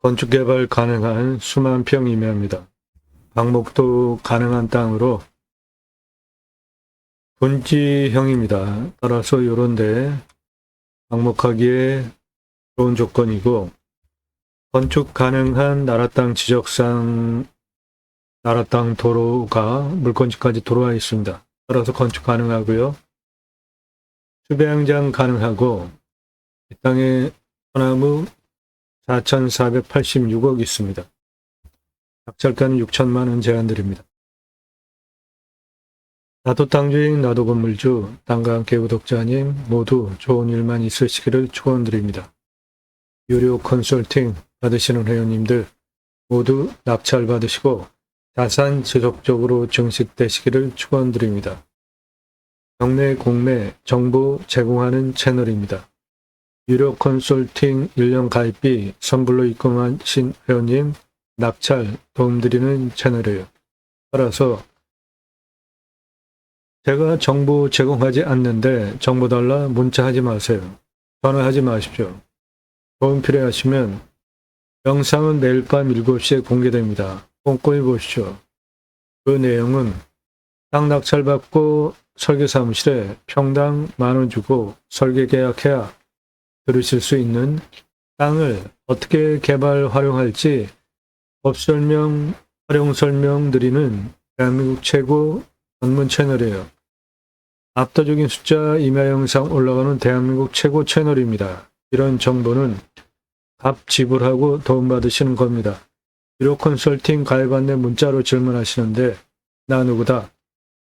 건축 개발 가능한 수만 평 이내입니다. 방목도 가능한 땅으로 분지형입니다. 따라서 요런데 방목하기에 좋은 조건이고 건축 가능한 나라 땅 지적상 나라 땅 도로가 물건지까지 들어와 있습니다. 따라서 건축 가능하고요. 수배양장 가능하고 이 땅에 소나무 4,486억 있습니다. 낙찰가는 6천만 원 제한드립니다. 나도 땅주인 나도 건물주 땅과 함께 구독자님 모두 좋은 일만 있으시기를 축원드립니다. 유료 컨설팅 받으시는 회원님들 모두 낙찰 받으시고 자산 지속적으로 증식되시기를 축원드립니다. 국내 국내 정보 제공하는 채널입니다. 유료 컨설팅 1년 가입비 선불로 입금하신 회원님 낙찰 도움드리는 채널이에요. 따라서 제가 정보 제공하지 않는데 정보 달라 문자하지 마세요. 전화하지 마십시오. 도움 필요하시면 영상은 매일 밤 7시에 공개됩니다. 꼼꼼히 보시죠. 그 내용은 땅 낙찰 받고 설계 사무실에 평당 만 원 주고 설계 계약해야 들으실 수 있는 땅을 어떻게 개발 활용할지 법 설명, 활용 설명 드리는 대한민국 최고 전문 채널이에요. 압도적인 숫자 임야 영상 올라가는 대한민국 최고 채널입니다. 이런 정보는 값 지불하고 도움받으시는 겁니다. 유료 컨설팅 가입 안내 문자로 질문하시는데 나 누구다.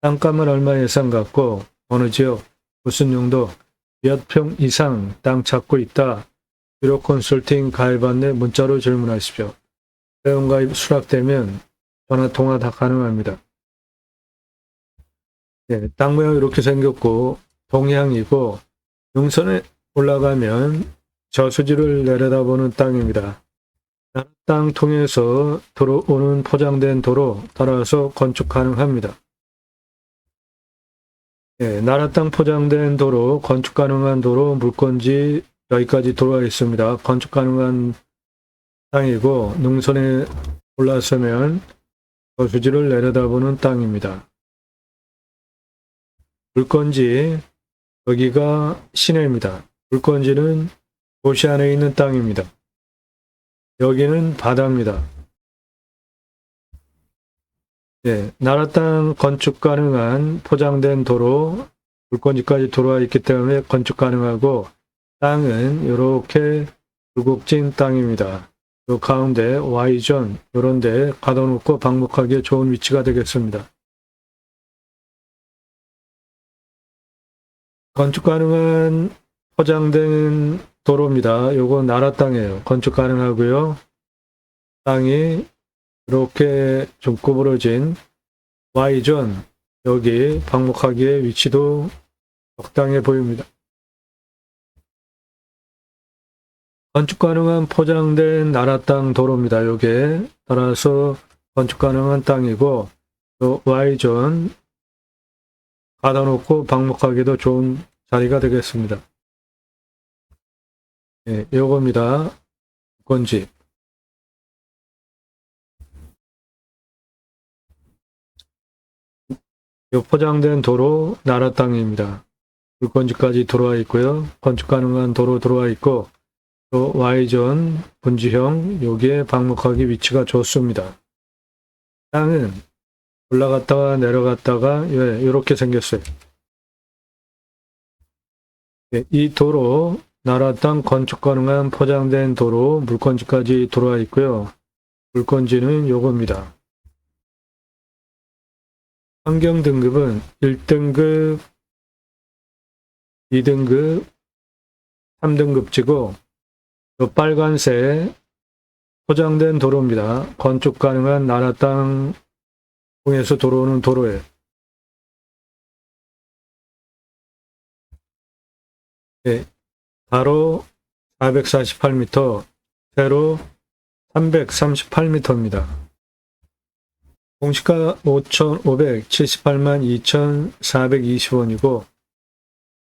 땅값은 얼마 예상 갖고 어느 지역 무슨 용도 몇 평 이상 땅 찾고 있다. 유료 컨설팅 가입 안내 문자로 질문하십시오. 회원 가입 수락되면 전화 통화 다 가능합니다. 네, 땅 모양 이렇게 생겼고 동향이고 능선에 올라가면 저수지를 내려다보는 땅입니다. 땅 통해서 들어오는 포장된 도로 따라서 건축 가능합니다. 네, 나라 땅 포장된 도로, 건축 가능한 도로, 물건지 여기까지 들어와 있습니다. 건축 가능한 땅이고 능선에 올라서면 저수지를 내려다보는 땅입니다. 물건지 여기가 시내입니다. 물건지는 도시 안에 있는 땅입니다. 여기는 바다입니다. 예, 나라 땅 건축 가능한 포장된 도로 물건지까지 들어와 있기 때문에 건축 가능하고 땅은 이렇게 굴곡진 땅입니다. 요 가운데 Y존 요런 데 가둬놓고 방목하기에 좋은 위치가 되겠습니다. 건축 가능한 포장된 도로입니다. 요거 나라 땅이에요. 건축 가능하고요. 땅이 이렇게 좀 구부러진 Y존 여기 방목하기에 위치도 적당해 보입니다. 건축 가능한 포장된 나라 땅 도로입니다. 요게 따라서 건축 가능한 땅이고 또 Y존 가다 놓고 방목하기도 좋은 자리가 되겠습니다. 예, 요겁니다. 건지. 포장된 도로 나라 땅입니다. 물건지까지 들어와 있고요. 건축 가능한 도로 들어와 있고 또 Y존 분지형 여기에 방목하기 위치가 좋습니다. 땅은 올라갔다가 내려갔다가 예, 이렇게 생겼어요. 예, 이 도로 나라 땅 건축 가능한 포장된 도로 물건지까지 들어와 있고요. 물건지는 요겁니다. 환경 등급은 1등급, 2등급, 3등급지고 요 빨간색 포장된 도로입니다. 건축 가능한 나라 땅 통해서 들어오는 도로에 네, 가로 448m, 세로 338m입니다. 공시가 5,578만 2,420원이고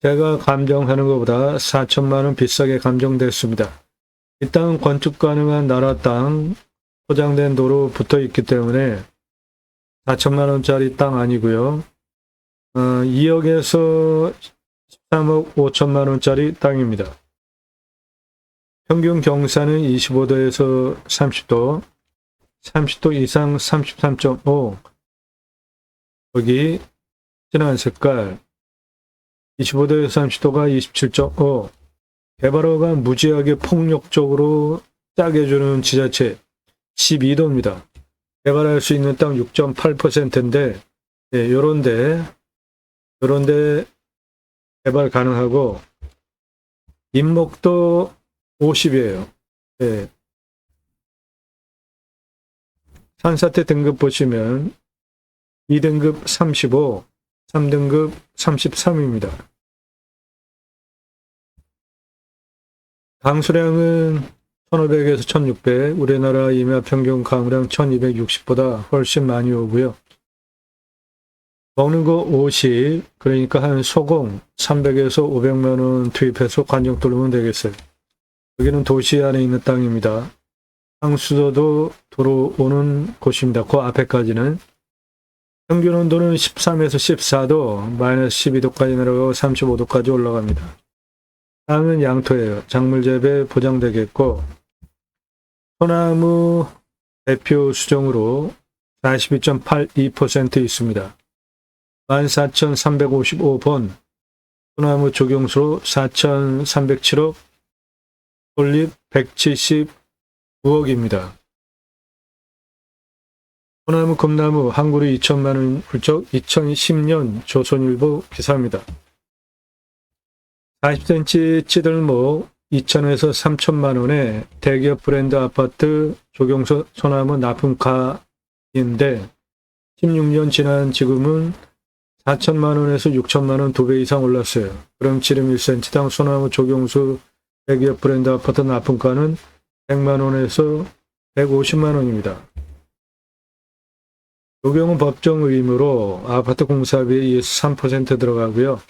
제가 감정하는 것보다 4천만 원 비싸게 감정됐습니다. 이 땅은 건축 가능한 나라 땅, 포장된 도로 붙어 있기 때문에 4천만 원짜리 땅 아니고요. 어, 2억에서 13억 5천만 원짜리 땅입니다. 평균 경사는 25도에서 30도, 30도 이상 33.5. 여기 진한 색깔 25도에서 30도가 27.5. 개발허가 무지하게 폭력적으로 짜게 주는 지자체 12도입니다. 개발할 수 있는 땅 6.8%인데 예, 요런데 요런데 개발 가능하고 임목도 50이에요. 예. 산사태 등급 보시면 2등급 35, 3등급 33입니다. 강수량은 1500에서 1600, 우리나라 임야 평균 강우량 1260보다 훨씬 많이 오고요. 먹는 거 50, 그러니까 한 소공 300에서 500만 원 투입해서 관정 뚫으면 되겠어요. 여기는 도시 안에 있는 땅입니다. 상수도도 들어오는 곳입니다. 그 앞에까지는 평균 온도는 13에서 14도, 마이너스 12도까지 내려가고 35도까지 올라갑니다. 땅은 양토예요. 작물 재배 보장되겠고 소나무 대표 수종으로 42.82% 있습니다. 14,355번 소나무 조경수로 4,307억 솔립 179억입니다. 소나무 금나무 한 그루 2천만 원 훌쩍 2010년 조선일보 기사입니다. 40cm 찌들목 2천에서 3천만 원에 대기업 브랜드 아파트 조경소 소나무 납품가인데 16년 지난 지금은 4천만 원에서 6천만 원 두 배 이상 올랐어요. 그럼 지름 1cm당 소나무 조경수 대기업 브랜드 아파트 납품가는 100만 원에서 150만 원입니다. 조경은 법정 의무로 아파트 공사비에 3% 들어가고요.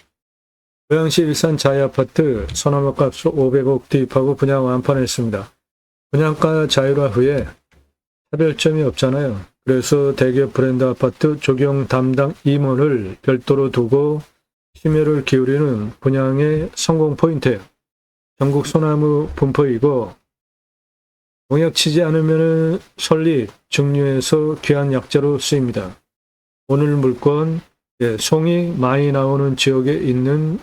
고양시 일산 자이아파트 소나무 값으로 500억 투입하고 분양 완판했습니다. 분양가 자율화 후에 차별점이 없잖아요. 그래서 대기업 브랜드 아파트 조경 담당 임원을 별도로 두고 심혈을 기울이는 분양의 성공 포인트예요. 전국 소나무 분포이고 농약 치지 않으면 설립, 증류해서 귀한 약재로 쓰입니다. 오늘 물건, 예, 송이 많이 나오는 지역에 있는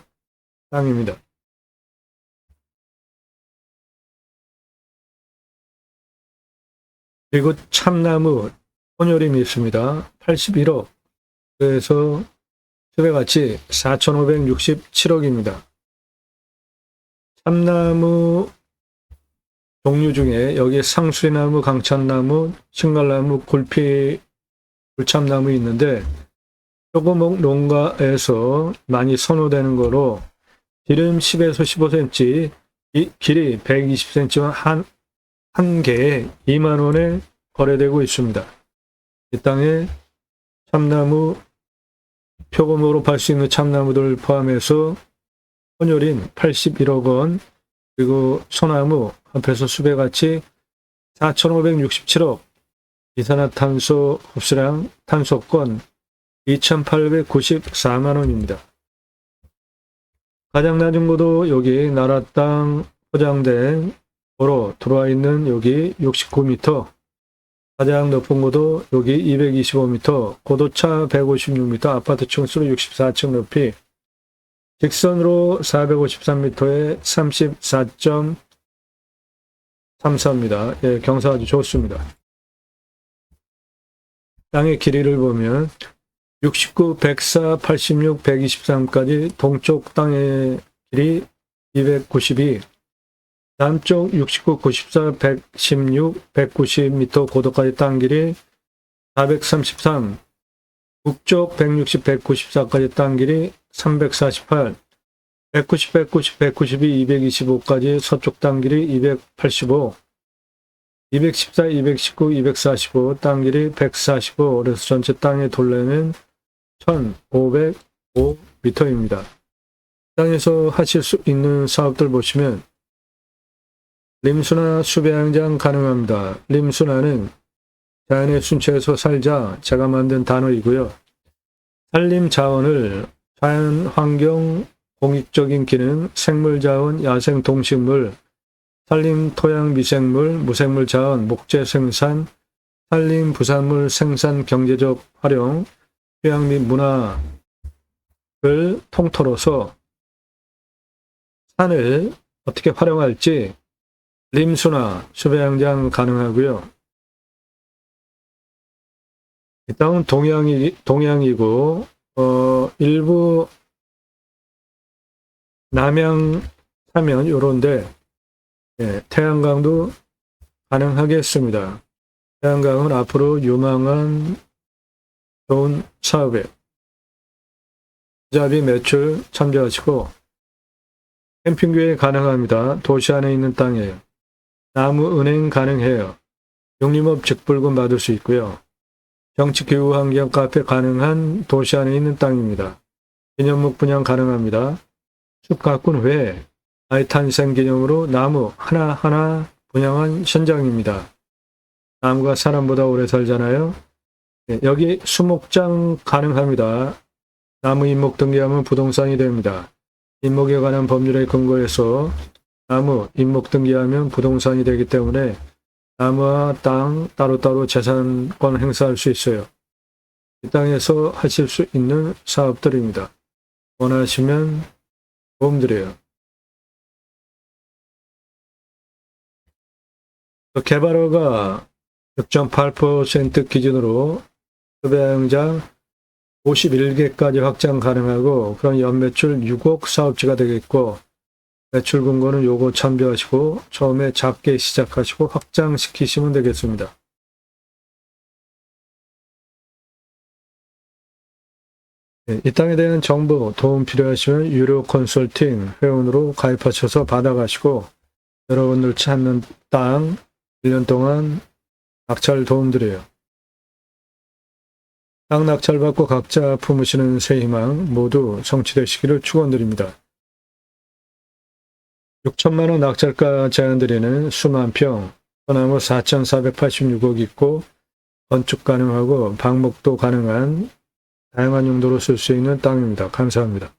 땅입니다. 그리고 참나무 혼혈임이 있습니다. 81억. 그래서 수배가치 4,567억입니다. 참나무 종류 중에 여기 상수리나무, 강찬나무, 신갈나무, 굴피, 굴참나무 있는데 조그목 농가에서 많이 선호되는 거로 기름 10에서 15cm, 이 길이 120cm와 한, 한 개에 2만 원에 거래되고 있습니다. 이 땅에 참나무, 표범으로 팔 수 있는 참나무들 포함해서 혼혈인 81억 원, 그리고 소나무 합해서 수배가치 4,567억, 이산화탄소 흡수량 탄소권 2,894만 원입니다. 가장 낮은 곳도 여기 나라 땅 포장된 도로 들어와 있는 여기 69m, 가장 높은 곳도 여기 225m, 고도차 156m, 아파트 층수로 64층 높이, 직선으로 453m에 34.34입니다. 예, 경사 아주 좋습니다. 땅의 길이를 보면 69, 104, 86, 123까지 동쪽 땅의 길이 292, 남쪽 69, 94, 116, 190m 고도까지 땅 길이 433, 북쪽 160, 194까지 땅 길이 348, 190, 190, 192, 225까지 서쪽 땅 길이 285, 214, 219, 245, 땅 길이 145, 그래서 전체 땅의 돌레는 1505m입니다. 땅에서 하실 수 있는 사업들 보시면 림수나 수배양장 가능합니다. 림수나는 자연의 순체에서 살자 제가 만든 단어이고요. 산림 자원을 자연 환경 공익적인 기능, 생물 자원, 야생 동식물, 산림 토양 미생물, 무생물 자원, 목재 생산, 산림 부산물 생산 경제적 활용, 휴양 및 문화를 통틀어서 산을 어떻게 활용할지 림수나 수배양장 가능하고요. 이 땅은 동양이, 동양이고, 어, 일부 남양 하면 요런데, 예, 태양광도 가능하겠습니다. 태양광은 앞으로 유망한 좋은 사업에 자비 매출 참조하시고, 캠핑교회 가능합니다. 도시 안에 있는 땅이에요. 나무 은행 가능해요. 용림업 직불금 받을 수 있고요. 정치 교육 환경 카페 가능한 도시 안에 있는 땅입니다. 기념목 분양 가능합니다. 숲 가꾼 외에 아이 탄생 기념으로 나무 하나하나 분양한 현장입니다. 나무가 사람보다 오래 살잖아요. 예, 여기 수목장 가능합니다. 나무 임목 등기하면 부동산이 됩니다. 임목에 관한 법률에 근거해서 나무 임목 등기하면 부동산이 되기 때문에 나무와 땅 따로따로 재산권 행사할 수 있어요. 이 땅에서 하실 수 있는 사업들입니다. 원하시면 도움 드려요. 개발허가 6.8% 기준으로 급여양장 51개까지 확장 가능하고 그런 연매출 6억 사업지가 되겠고 매출 근거는 요거 참조하시고 처음에 작게 시작하시고 확장시키시면 되겠습니다. 네, 이 땅에 대한 정보 도움 필요하시면 유료 컨설팅 회원으로 가입하셔서 받아가시고 여러분들 찾는 땅 1년 동안 낙찰 도움드려요. 땅 낙찰받고 각자 품으시는 새 희망 모두 성취되시기를 축원드립니다. 6천만 원 낙찰가 제한드리는 수만 평, 소나무 4,486억 있고 건축 가능하고 방목도 가능한 다양한 용도로 쓸 수 있는 땅입니다. 감사합니다.